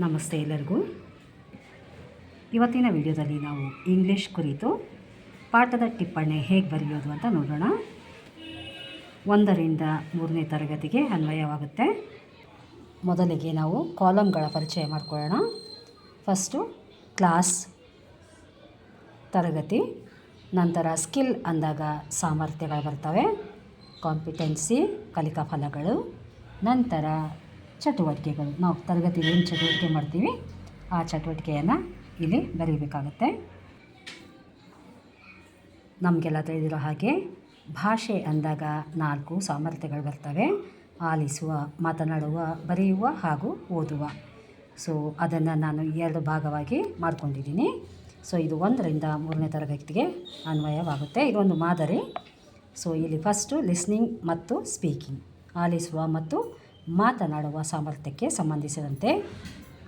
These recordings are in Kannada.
ನಮಸ್ತೆ ಎಲ್ಲರಿಗೂ. ಇವತ್ತಿನ ವಿಡಿಯೋದಲ್ಲಿ ನಾವು ಇಂಗ್ಲೀಷ್ ಕುರಿತು ಪಾಠದ ಟಿಪ್ಪಣಿ ಹೇಗೆ ಬರೆಯೋದು ಅಂತ ನೋಡೋಣ. ಒಂದರಿಂದ ಮೂರನೇ ತರಗತಿಗೆ ಅನ್ವಯವಾಗುತ್ತೆ. ಮೊದಲಿಗೆ ನಾವು ಕಾಲಮ್ಗಳ ಪರಿಚಯ ಮಾಡ್ಕೊಳ್ಳೋಣ. ಫಸ್ಟು ಕ್ಲಾಸ್ ತರಗತಿ. ನಂತರ ಸ್ಕಿಲ್ ಅಂದಾಗ ಸಾಮರ್ಥ್ಯಗಳು ಬರ್ತವೆ. ಕಾಂಪಿಟೆನ್ಸಿ ಕಲಿಕಾ ಫಲಗಳು. ನಂತರ ಚಟುವಟಿಕೆಗಳು. ನಾವು ತರಗತಿಯಲ್ಲಿ ಏನು ಚಟುವಟಿಕೆ ಮಾಡ್ತೀವಿ? ಆ ಚಟುವಟಿಕೆಯನ್ನು ಇಲ್ಲಿ ಬರೀಬೇಕಾಗುತ್ತೆ. ನಮಗೆಲ್ಲ ತಿಳಿದಿರೋ ಹಾಗೆ ಭಾಷೆ ಅಂದಾಗ ನಾಲ್ಕು ಸಾಮರ್ಥ್ಯಗಳು ಬರ್ತವೆ. ಆಲಿಸುವ, ಮಾತನಾಡುವ, ಬರೆಯುವ ಹಾಗೂ ಓದುವ. ಸೊ ಅದನ್ನು ನಾನು ಎರಡು ಭಾಗವಾಗಿ ಮಾಡ್ಕೊಂಡಿದ್ದೀನಿ. ಸೊ ಇದು ಒಂದರಿಂದ ಮೂರನೇ ತರಗತಿಗೆ ಅನ್ವಯವಾಗುತ್ತೆ. ಇದೊಂದು ಮಾದರಿ. ಸೊ ಇಲ್ಲಿ ಫಸ್ಟು ಲಿಸ್ನಿಂಗ್ ಮತ್ತು ಸ್ಪೀಕಿಂಗ್ ಆಲಿಸುವ ಮತ್ತು ಮಾತನಾಡುವ ಸಾಮರ್ಥ್ಯಕ್ಕೆ ಸಂಬಂಧಿಸಿದಂತೆ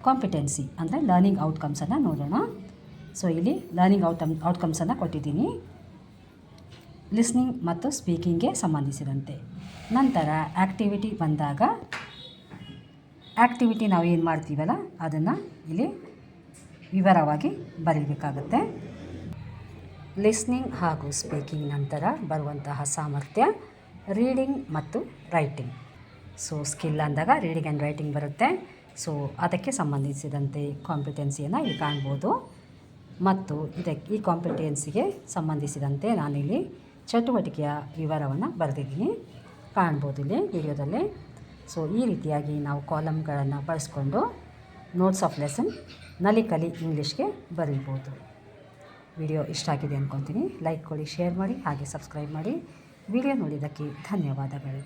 ಕಾಂಪಿಟೆನ್ಸಿ ಅಂದರೆ ಲರ್ನಿಂಗ್ ಔಟ್ಕಮ್ಸನ್ನು ನೋಡೋಣ. ಸೊ ಇಲ್ಲಿ ಲರ್ನಿಂಗ್ ಔಟ್ಕಮ್ ಔಟ್ಕಮ್ಸನ್ನು ಕೊಟ್ಟಿದ್ದೀನಿ. ಲಿಸ್ನಿಂಗ್ ಮತ್ತು ಸ್ಪೀಕಿಂಗ್ಗೆ ಸಂಬಂಧಿಸಿದಂತೆ. ನಂತರ ಆ್ಯಕ್ಟಿವಿಟಿ ಬಂದಾಗ ಆ್ಯಕ್ಟಿವಿಟಿ ನಾವು ಏನು ಮಾಡ್ತೀವಲ್ಲ, ಅದನ್ನು ಇಲ್ಲಿ ವಿವರವಾಗಿ ಬರೀಬೇಕಾಗತ್ತೆ. ಲಿಸ್ನಿಂಗ್ ಹಾಗೂ ಸ್ಪೀಕಿಂಗ್ ನಂತರ ಬರುವಂತಹ ಸಾಮರ್ಥ್ಯ ರೀಡಿಂಗ್ ಮತ್ತು ರೈಟಿಂಗ್ ಸೊ ಸ್ಕಿಲ್ ಅಂದಾಗ ರೀಡಿಂಗ್ ಆ್ಯಂಡ್ ರೈಟಿಂಗ್ ಬರುತ್ತೆ. ಸೊ ಅದಕ್ಕೆ ಸಂಬಂಧಿಸಿದಂತೆ ಕಾಂಪಿಟೆನ್ಸಿಯನ್ನು ಇಲ್ಲಿ ಕಾಣ್ಬೋದು. ಮತ್ತು ಇದಕ್ಕೆ ಈ ಕಾಂಪಿಟೆನ್ಸಿಗೆ ಸಂಬಂಧಿಸಿದಂತೆ ನಾನಿಲ್ಲಿ ಚಟುವಟಿಕೆಯ ವಿವರವನ್ನು ಬರೆದಿದ್ದೀನಿ. ಕಾಣ್ಬೋದು ಇಲ್ಲಿ ವಿಡಿಯೋದಲ್ಲಿ. ಸೊ ಈ ರೀತಿಯಾಗಿ ನಾವು ಕಾಲಮ್ಗಳನ್ನು ಬಳಸ್ಕೊಂಡು notes of lesson Nali Kali ಇಂಗ್ಲೀಷ್ಗೆ ಬರೀಬೋದು. Video ಇಷ್ಟ ಆಗಿದೆ ಅಂದ್ಕೊತೀನಿ ಲೈಕ್ ಕೊಡಿ ಶೇರ್ ಮಾಡಿ, ಹಾಗೆ ಸಬ್ಸ್ಕ್ರೈಬ್ ಮಾಡಿ. ವಿಡಿಯೋ ನೋಡಿದ್ದಕ್ಕೆ ಧನ್ಯವಾದಗಳು.